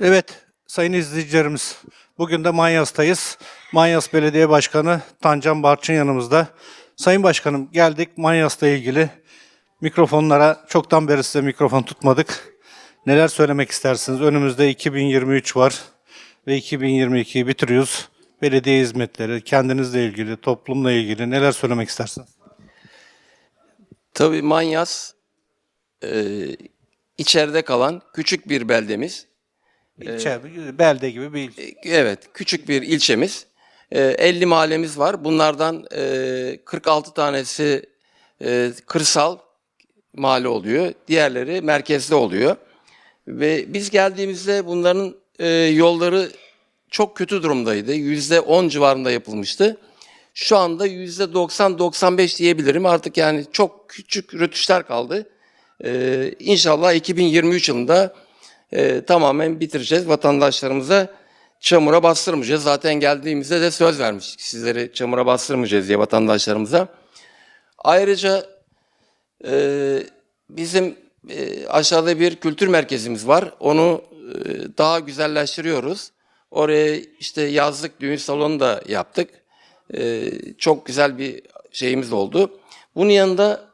Evet, sayın izleyicilerimiz. Bugün de Manyas'tayız. Manyas Belediye Başkanı Tancan Barçın yanımızda. Sayın Başkanım geldik Manyas'la ilgili mikrofonlara çoktan beri size mikrofon tutmadık. Neler söylemek istersiniz? Önümüzde 2023 var ve 2022'yi bitiriyoruz. Belediye hizmetleri, kendinizle ilgili, toplumla ilgili neler söylemek istersiniz? Tabii Manyas e, içeride kalan küçük bir beldemiz. İlçe, belde gibi bir ilçe. E, Evet, küçük bir ilçemiz. E, 50 mahallemiz var. Bunlardan e, 46 tanesi e, kırsal mahalle oluyor. Diğerleri merkezde oluyor. Ve biz geldiğimizde bunların e, yolları çok kötü durumdaydı. %10 civarında yapılmıştı. Şu anda %90-95 diyebilirim. Artık yani çok küçük rötuşlar kaldı. Ee, inşallah 2023 yılında e, tamamen bitireceğiz. Vatandaşlarımıza çamura bastırmayacağız. Zaten geldiğimizde de söz vermiştik sizleri çamura bastırmayacağız diye vatandaşlarımıza. Ayrıca e, bizim e, aşağıda bir kültür merkezimiz var. Onu e, daha güzelleştiriyoruz. Oraya işte yazlık düğün salonu da yaptık. E, çok güzel bir şeyimiz oldu. Bunun yanında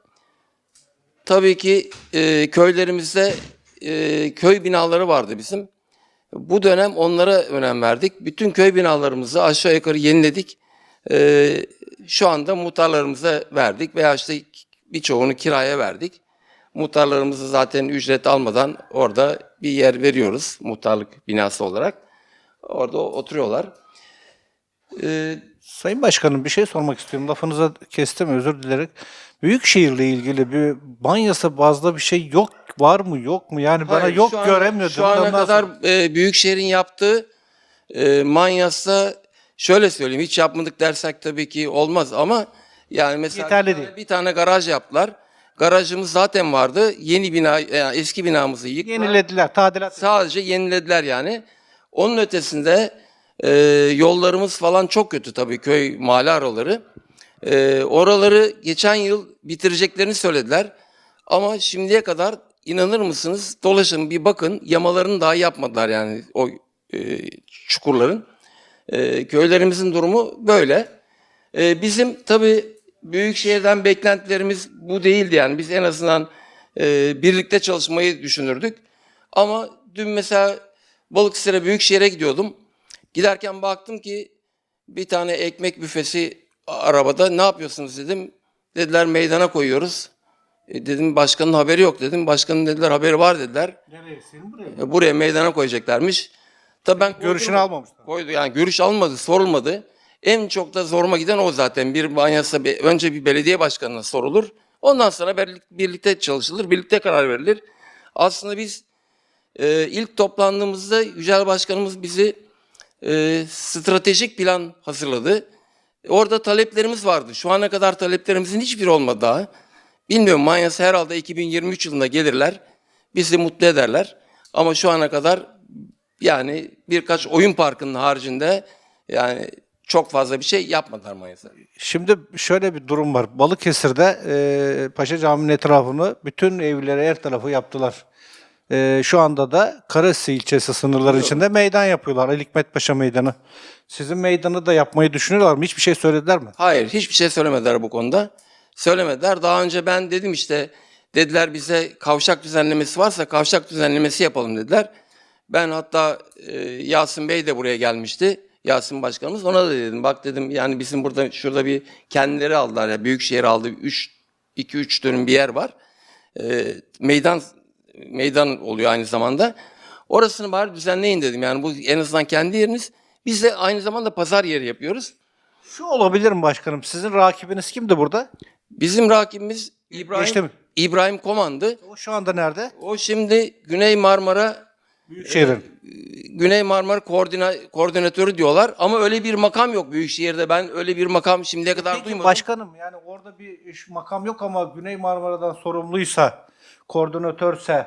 tabii ki e, köylerimizde e, köy binaları vardı bizim. Bu dönem onlara önem verdik. Bütün köy binalarımızı aşağı yukarı yeniledik. E, şu anda muhtarlarımıza verdik veya işte birçoğunu kiraya verdik. Muhtarlarımızı zaten ücret almadan orada bir yer veriyoruz muhtarlık binası olarak. Orada oturuyorlar. E, Sayın Başkanım bir şey sormak istiyorum. Lafınıza kestim özür dilerim. Büyükşehir'le ilgili bir Banyasa bazda bir şey yok var mı yok mu? Yani bana Hayır, yok şu an- göremiyordum. Şu ana kadar sonra- e, Büyükşehir'in yaptığı e, Manyas'ta şöyle söyleyeyim hiç yapmadık dersek tabii ki olmaz ama yani mesela Yeterli bir, tane, değil. bir tane garaj yaptılar. Garajımız zaten vardı. Yeni bina yani eski binamızı yıktılar. yenilediler, tadilat. Sadece yenilediler yani. Onun ötesinde e, yollarımız falan çok kötü tabii köy mahalle araları. E, oraları geçen yıl bitireceklerini söylediler. Ama şimdiye kadar inanır mısınız dolaşın bir bakın yamalarını daha yapmadılar yani o e, çukurların. E, köylerimizin durumu böyle. E, bizim tabii Büyükşehir'den beklentilerimiz bu değildi yani. Biz en azından e, birlikte çalışmayı düşünürdük. Ama dün mesela Balıkesir'e Büyükşehir'e gidiyordum. Giderken baktım ki bir tane ekmek büfesi arabada ne yapıyorsunuz dedim. Dediler meydana koyuyoruz. E, dedim başkanın haberi yok dedim. Başkanın dediler haberi var dediler. Neresin buraya? E, buraya meydana koyacaklarmış. Tabii ben Görüşünü almamışlar. Koydu yani görüş almadı, sorulmadı. En çok da zoruma giden o zaten. Bir manyasa bir- önce bir belediye başkanına sorulur. Ondan sonra birlik- birlikte çalışılır, birlikte karar verilir. Aslında biz e, ilk toplandığımızda Yücel Başkanımız bizi e, stratejik plan hazırladı. Orada taleplerimiz vardı. Şu ana kadar taleplerimizin hiçbiri olmadı daha. Bilmiyorum manyası herhalde 2023 yılında gelirler. Bizi mutlu ederler. Ama şu ana kadar yani birkaç oyun parkının haricinde yani çok fazla bir şey yapmadılar manyasa. Şimdi şöyle bir durum var. Balıkesir'de e, Paşa Camii'nin etrafını bütün evlere her tarafı yaptılar. E, şu anda da Karasi ilçesi sınırları içinde meydan yapıyorlar. Ali Hikmet Paşa Meydanı. Sizin meydanı da yapmayı düşünüyorlar mı? Hiçbir şey söylediler mi? Hayır, hiçbir şey söylemediler bu konuda. Söylemediler. Daha önce ben dedim işte, dediler bize kavşak düzenlemesi varsa kavşak düzenlemesi yapalım dediler. Ben hatta e, Yasin Bey de buraya gelmişti. Yasin Başkanımız ona da dedim. Bak dedim yani bizim burada şurada bir kendileri aldılar ya Büyükşehir aldı 3 2 3 dönüm bir yer var. E, meydan meydan oluyor aynı zamanda. Orasını bari düzenleyin dedim. Yani bu en azından kendi yeriniz. Biz de aynı zamanda pazar yeri yapıyoruz. Şu olabilir mi başkanım? Sizin rakibiniz kimdi burada? Bizim rakibimiz İbrahim Geçti mi? İbrahim Koman'dı. O şu anda nerede? O şimdi Güney Marmara Büyükşehir'in. Güney Marmara koordina, koordinatörü diyorlar ama öyle bir makam yok Büyükşehir'de. Ben öyle bir makam şimdiye kadar Peki duymadım. başkanım yani orada bir iş makam yok ama Güney Marmara'dan sorumluysa, koordinatörse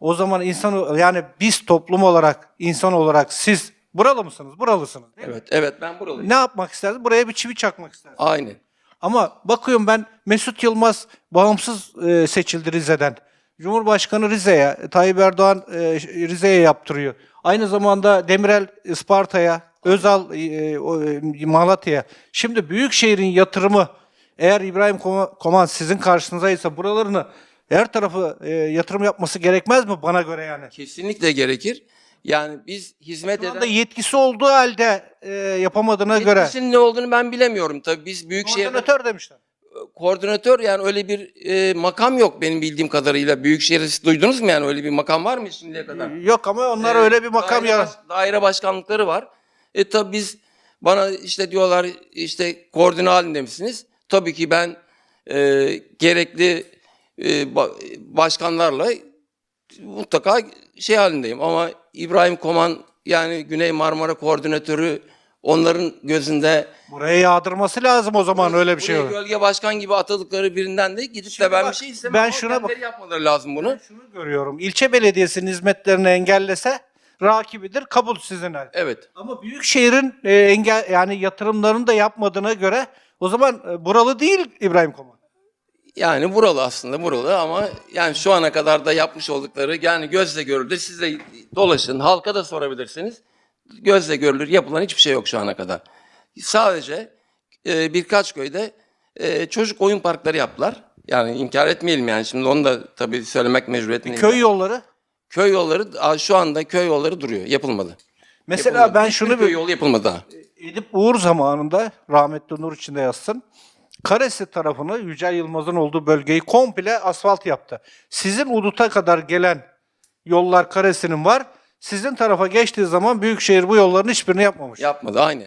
o zaman insan yani biz toplum olarak, insan olarak siz buralı mısınız? Buralısınız değil mi? Evet, evet ben buralıyım. Ne yapmak isterdiniz? Buraya bir çivi çakmak isterdiniz. Aynen. Ama bakıyorum ben Mesut Yılmaz bağımsız e, seçildi Rize'den. Cumhurbaşkanı Rize'ye, Tayyip Erdoğan e, Rize'ye yaptırıyor. Aynı zamanda Demirel Isparta'ya, Özal e, o, e, Malatya'ya. Şimdi Büyükşehir'in yatırımı eğer İbrahim Koma- Koman sizin karşınızdaysa buralarını her tarafı e, yatırım yapması gerekmez mi bana göre yani? Kesinlikle gerekir. Yani biz hizmet eden yetkisi olduğu halde e, yapamadığına göre yetkisinin ne olduğunu ben bilemiyorum tabii. Biz büyükşehir koordinatör demişler. koordinatör yani öyle bir e, makam yok benim bildiğim kadarıyla. Büyükşehir siz duydunuz mu yani öyle bir makam var mı şimdiye kadar? Yok ama onlar Ee, öyle bir makam daire, ya. baş- daire başkanlıkları var. E tabi biz bana işte diyorlar işte koordine halinde misiniz? Tabii ki ben e, gerekli e, ba- başkanlarla mutlaka şey halindeyim ama İbrahim Koman yani Güney Marmara koordinatörü onların gözünde Buraya yağdırması lazım o zaman öyle bir şey olur. gölge başkan gibi atadıkları birinden de gidip Şimdi de ben bak, bir şey istemem ben şuna bak- yapmaları lazım bunu. Ben şunu görüyorum. İlçe belediyesinin hizmetlerini engellese rakibidir, kabul sizin el. Evet. Ama Büyükşehir'in e, engel yani yatırımlarını da yapmadığına göre o zaman e, buralı değil İbrahim Koman. Yani buralı aslında buralı ama yani şu ana kadar da yapmış oldukları yani gözle görülür. Siz de dolaşın halka da sorabilirsiniz. Gözle görülür yapılan hiçbir şey yok şu ana kadar. Sadece e, birkaç köyde e, çocuk oyun parkları yaptılar. Yani inkar etmeyelim yani şimdi onu da tabii söylemek mecburiyetindeyim. Köy yolları. köy yolları şu anda köy yolları duruyor yapılmadı. Mesela Yapılmadı. ben şunu köy bir yolu yapılmadı daha. Edip Uğur zamanında rahmetli Nur içinde yazsın. Karesi tarafını Yücel Yılmaz'ın olduğu bölgeyi komple asfalt yaptı. Sizin Udut'a kadar gelen yollar Karesi'nin var. Sizin tarafa geçtiği zaman Büyükşehir bu yolların hiçbirini yapmamış. Yapmadı aynı.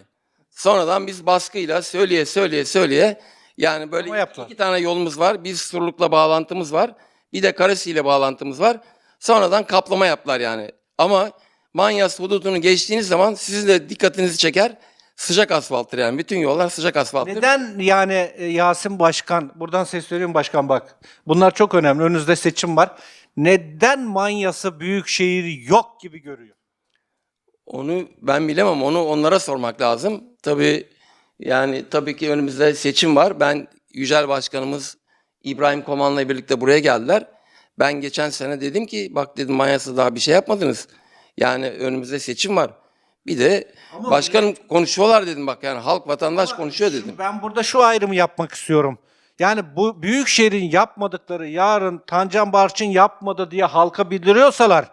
Sonradan biz baskıyla söyleye söyleye söyleye yani böyle Ama yaptılar. iki tane yolumuz var. Bir Surluk'la bağlantımız var. Bir de Karasi ile bağlantımız var. Sonradan kaplama yaptılar yani. Ama Manyas hududunu geçtiğiniz zaman sizin de dikkatinizi çeker. Sıcak asfalttır yani. Bütün yollar sıcak asfalttır. Neden yani e, Yasin Başkan, buradan sesleniyorum başkan bak. Bunlar çok önemli. Önünüzde seçim var. Neden Manyas'ı Büyükşehir yok gibi görüyor? Onu ben bilemem. Onu onlara sormak lazım. Tabii yani tabii ki önümüzde seçim var. Ben Yücel Başkanımız İbrahim Koman'la birlikte buraya geldiler. Ben geçen sene dedim ki bak dedim Manyas'ta daha bir şey yapmadınız. Yani önümüzde seçim var. Bir de Ama başkanım konuşuyorlar dedim bak yani halk vatandaş konuşuyor Şimdi dedim. Ben burada şu ayrımı yapmak istiyorum. Yani bu Büyükşehir'in yapmadıkları yarın Tancan Barçın yapmadı diye halka bildiriyorsalar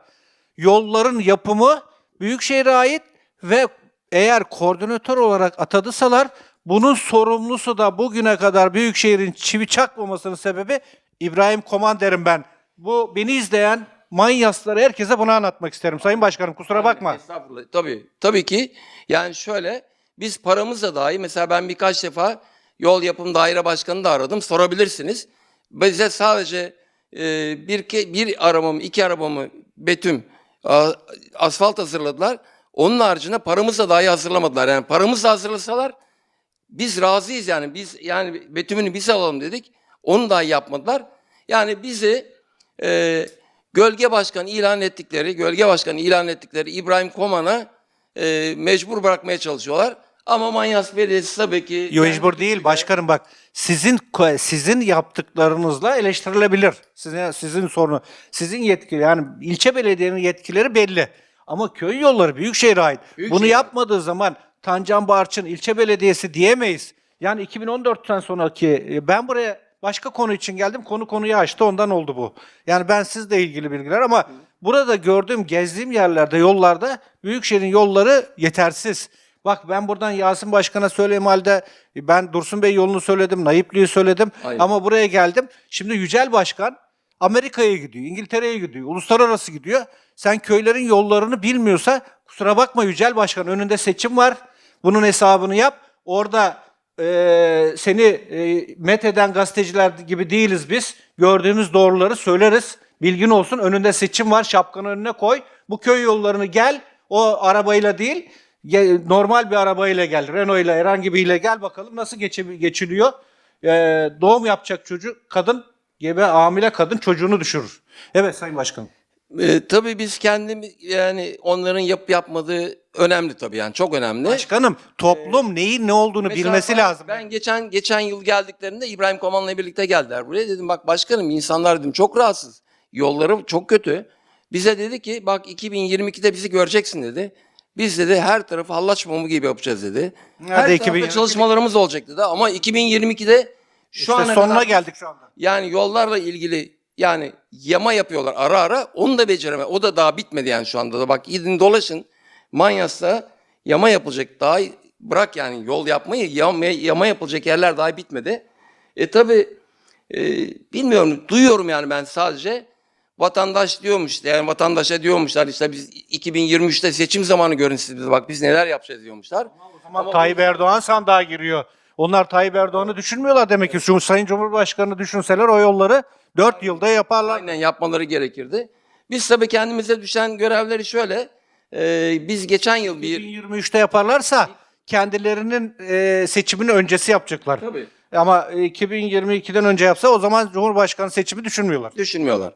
yolların yapımı Büyükşehir'e ait ve eğer koordinatör olarak atadısalar bunun sorumlusu da bugüne kadar Büyükşehir'in çivi çakmamasının sebebi İbrahim Koman derim ben. Bu beni izleyen manyasları herkese bunu anlatmak isterim. Sayın Başkanım kusura bakma. Estağfurullah. Tabii, tabii ki yani şöyle biz paramızla dahi mesela ben birkaç defa yol yapım daire başkanını da aradım sorabilirsiniz. Bize sadece e, bir, ke- bir arabamı iki arabamı betüm a- asfalt hazırladılar. Onun haricinde paramızla dahi hazırlamadılar. Yani paramızla hazırlasalar biz razıyız yani biz yani betümünü biz alalım dedik. Onu dahi yapmadılar. Yani bizi e, gölge başkanı ilan ettikleri, gölge başkanı ilan ettikleri İbrahim Koman'a e, mecbur bırakmaya çalışıyorlar. Ama Manyas Belediyesi tabii ki... Yo, mecbur değil başkanım bak. Sizin sizin yaptıklarınızla eleştirilebilir. Sizin sizin sorunu. Sizin yetkili yani ilçe belediyenin yetkileri belli. Ama köy yolları Büyükşehir'e ait. Büyükşehir. Bunu yapmadığı zaman Tancan Barçın ilçe belediyesi diyemeyiz. Yani 2014'ten sonraki e, ben buraya başka konu için geldim. Konu konuyu açtı ondan oldu bu. Yani ben sizle ilgili bilgiler ama burada gördüğüm gezdiğim yerlerde yollarda Büyükşehir'in yolları yetersiz. Bak ben buradan Yasin Başkan'a söyleyeyim halde ben Dursun Bey yolunu söyledim, Nayipli'yi söyledim Aynen. ama buraya geldim. Şimdi Yücel Başkan Amerika'ya gidiyor, İngiltere'ye gidiyor, uluslararası gidiyor. Sen köylerin yollarını bilmiyorsa kusura bakma Yücel Başkan önünde seçim var. Bunun hesabını yap. Orada eee, seni eee met eden gazeteciler gibi değiliz biz. Gördüğümüz doğruları söyleriz. Bilgin olsun önünde seçim var şapkanı önüne koy. Bu köy yollarını gel o arabayla değil normal bir arabayla gel. Renault ile herhangi biriyle gel bakalım nasıl geçiliyor. Eee, doğum yapacak çocuk kadın gebe hamile kadın çocuğunu düşürür. Evet Sayın Başkanım. E, tabii biz kendimiz yani onların yap yapmadığı önemli tabii yani çok önemli. Başkanım toplum neyin ne olduğunu Mesela bilmesi ben- lazım. Ben geçen geçen yıl geldiklerinde İbrahim Koman'la birlikte geldiler buraya. Dedim bak başkanım insanlar dedim çok rahatsız. Yolları çok kötü. Bize dedi ki bak 2022'de bizi göreceksin dedi. Biz dedi her tarafı hallaç mumu gibi yapacağız dedi. Nerede her 2022? tarafta çalışmalarımız olacak dedi ama 2022'de şu İşte ana sonuna kadar geldik şu anda. yani yollarla ilgili yani yama yapıyorlar ara ara onu da becereme. O da daha bitmedi yani şu anda da. Bak gidin dolaşın Manyas'ta yama yapılacak daha bırak yani yol yapmayı yama, yama yapılacak yerler daha bitmedi. E tabi bilmiyorum duyuyorum yani ben sadece vatandaş diyormuş yani vatandaşa diyormuşlar işte biz 2023'te seçim zamanı görün siz bize bak biz neler yapacağız diyormuşlar. O zaman Tayyip Erdoğan sandığa giriyor. Onlar Tayyip Erdoğan'ı düşünmüyorlar demek ki. Şu Sayın Cumhurbaşkanı düşünseler o yolları 4 yılda yaparlar. Aynen yapmaları gerekirdi. Biz tabii kendimize düşen görevleri şöyle. e, biz geçen yıl bir 2023'te yaparlarsa kendilerinin e, seçimin öncesi yapacaklar. Tabii. Ama e, 2022'den önce yapsa o zaman Cumhurbaşkanı seçimi düşünmüyorlar. düşünmüyorlar.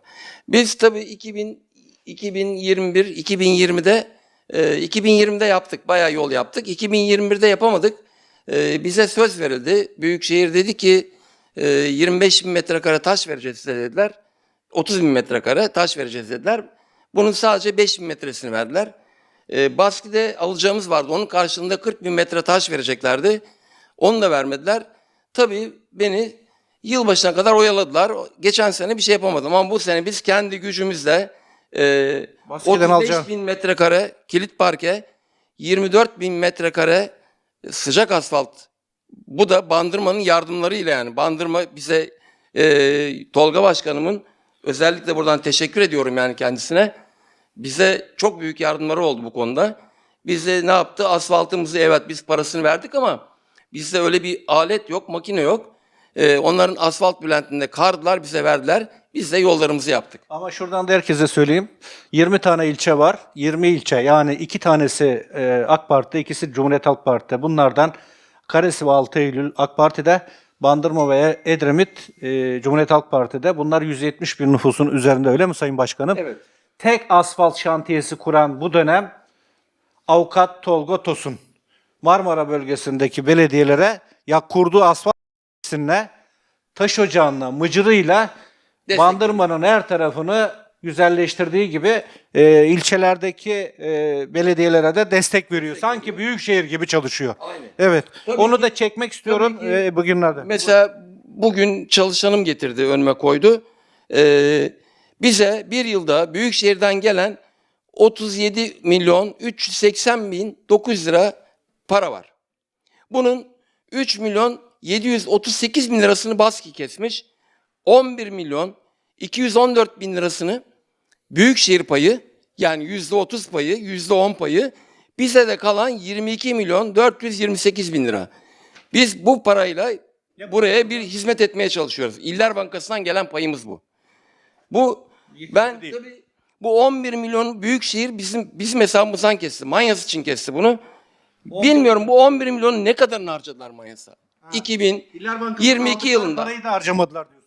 Biz tabii 2000, 2021, 2020'de e, 2020'de yaptık. Bayağı yol yaptık. 2021'de yapamadık. E, bize söz verildi. Büyükşehir dedi ki e, 25 bin metrekare taş vereceğiz size dediler. 30 bin metrekare taş vereceğiz dediler. Bunun sadece 5 bin metresini verdiler. E, Baskı'da alacağımız vardı. Onun karşılığında 40 bin metre taş vereceklerdi. Onu da vermediler. Tabii beni yılbaşına kadar oyaladılar. Geçen sene bir şey yapamadım ama bu sene biz kendi gücümüzle e, Baskı'dan 35 alacağım. bin metrekare kilit parke, 24 bin metrekare sıcak asfalt. Bu da Bandırma'nın yardımlarıyla yani. Bandırma bize e, Tolga Başkanımın özellikle buradan teşekkür ediyorum yani kendisine. Bize çok büyük yardımları oldu bu konuda. Biz de ne yaptı? Asfaltımızı evet biz parasını verdik ama bizde öyle bir alet yok, makine yok. Ee, onların asfalt bülentinde kardılar, bize verdiler. Biz de yollarımızı yaptık. Ama şuradan da herkese söyleyeyim. 20 tane ilçe var. 20 ilçe yani iki tanesi e, AK Parti, ikisi Cumhuriyet Halk Parti'de. Bunlardan Karesi ve 6 Eylül AK Parti'de, Bandırma ve Edremit e, Cumhuriyet Halk Parti'de. Bunlar 170 bin nüfusun üzerinde öyle mi Sayın Başkanım? Evet. Tek asfalt şantiyesi kuran bu dönem avukat Tolga Tosun. Marmara bölgesindeki belediyelere ya kurduğu asfalt taş ocağına, mıcırıyla Destek Bandırma'nın her tarafını güzelleştirdiği gibi e, ilçelerdeki e, belediyelere de destek veriyor. Sanki büyük şehir gibi çalışıyor. Aynen. Evet. Tabii Onu ki- da çekmek istiyorum tabii ki- e, bugünlerde. Mesela bugün çalışanım getirdi, önüme koydu. Ee, bize bir yılda Büyükşehir'den gelen 37 milyon 380 bin 900 lira para var. Bunun 3 milyon 738 bin lirasını baskı kesmiş. 11 milyon 214 bin lirasını Büyükşehir payı yani yüzde 30 payı, yüzde 10 payı bize de kalan 22 milyon 428 bin lira. Biz bu parayla buraya bir hizmet etmeye çalışıyoruz. İller Bankası'ndan gelen payımız bu. Bu ben tabii bu 11 milyon büyükşehir bizim bizim hesabımızdan kesti. Manyas için kesti bunu. Bilmiyorum bu 11 milyonu ne kadarını harcadılar Manyas'a? 2022 yılında Parayı da harcamadılar diyorsun.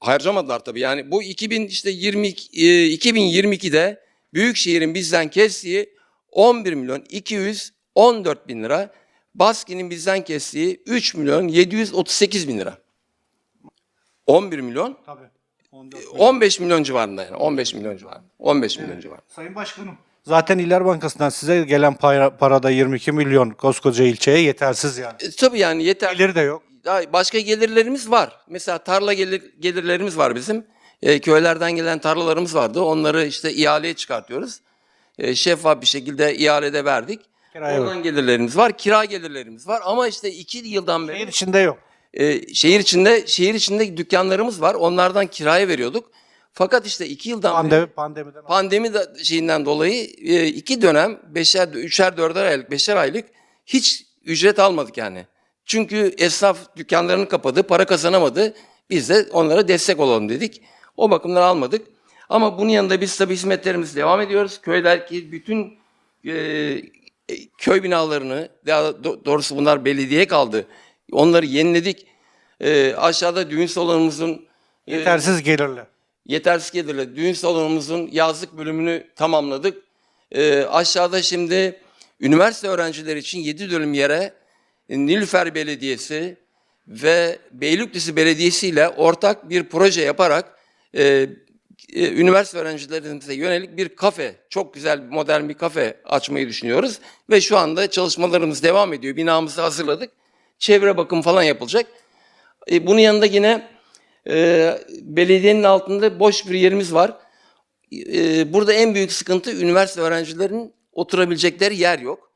Harcamadılar tabii. Yani bu 2000 işte 20 e, 2022'de Büyükşehir'in bizden kestiği 11 milyon 214 bin lira. Baski'nin bizden kestiği 3 milyon 738 bin lira. 11 milyon Tabii. 14 15 milyon civarında yani 15 milyon civarında. 15 milyon civarında. Sayın Başkanım. Zaten İller Bankası'ndan size gelen para, parada 22 milyon koskoca ilçeye yetersiz yani. E, tabii yani yeter. İleri de yok. Başka gelirlerimiz var. Mesela tarla gelir, gelirlerimiz var bizim. E, köylerden gelen tarlalarımız vardı. Onları işte ihaleye çıkartıyoruz. E, şeffaf bir şekilde ihalede verdik. Kiraya Oradan gelirlerimiz var. Kira gelirlerimiz var. Ama işte iki yıldan beri Şehir içinde yok. e, şehir içinde şehir içinde dükkanlarımız var. Onlardan kiraya veriyorduk. Fakat işte iki yıldan beri Pandemi, pandemiden. pandemi de şeyinden dolayı e, iki dönem beşer, üçer, dörder aylık, beşer aylık hiç ücret almadık yani. Çünkü esnaf dükkanlarını kapadı, para kazanamadı. Biz de onlara destek olalım dedik. O bakımdan almadık. Ama bunun yanında biz tabii hizmetlerimiz devam ediyoruz. Köydeki bütün e, e, köy binalarını, daha do- doğrusu bunlar belediye kaldı. Onları yeniledik. E, aşağıda düğün salonumuzun e, Yetersiz gelirli. yetersiz gelirle düğün salonumuzun yazlık bölümünü tamamladık. Ee, aşağıda şimdi üniversite öğrencileri için 7 dönüm yere e, Nilüfer Belediyesi ve Beylikdüzü Belediyesi ile ortak bir proje yaparak e, e, üniversite öğrencilerimize yönelik bir kafe, çok güzel modern bir kafe açmayı düşünüyoruz. Ve şu anda çalışmalarımız devam ediyor. Binamızı hazırladık. Çevre bakım falan yapılacak. E, bunun yanında yine e, belediyenin altında boş bir yerimiz var. E, burada en büyük sıkıntı üniversite öğrencilerinin oturabilecekleri yer yok.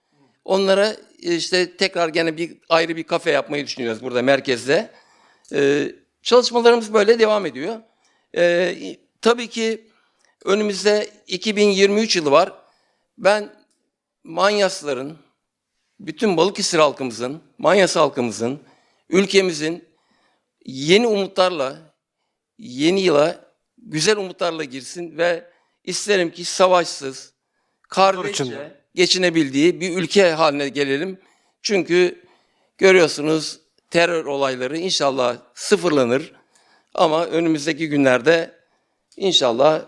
Onlara e, işte tekrar gene bir ayrı bir kafe yapmayı düşünüyoruz burada merkezde. E, çalışmalarımız böyle devam ediyor. E, tabii ki önümüzde 2023 yılı var. Ben Manyasların, bütün Balıkesir halkımızın, Manyas halkımızın, ülkemizin yeni umutlarla, yeni yıla güzel umutlarla girsin ve isterim ki savaşsız, kardeşçe. Geçinebildiği bir ülke haline gelelim. Çünkü görüyorsunuz terör olayları inşallah sıfırlanır ama önümüzdeki günlerde inşallah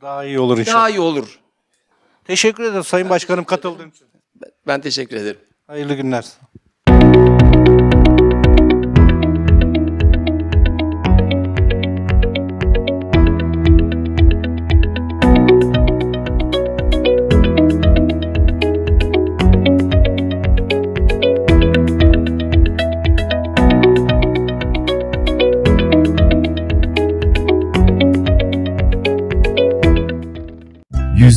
Daha iyi olur inşallah. daha iyi olur. Teşekkür ederim Sayın Başkanım katıldığın için. Ben teşekkür ederim. Hayırlı günler.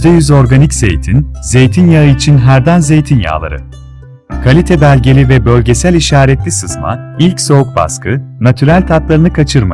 %100 organik zeytin, zeytinyağı için Herden Zeytinyağları. Kalite belgeli ve bölgesel işaretli sızma, ilk soğuk baskı, natürel tatlarını kaçırmayın.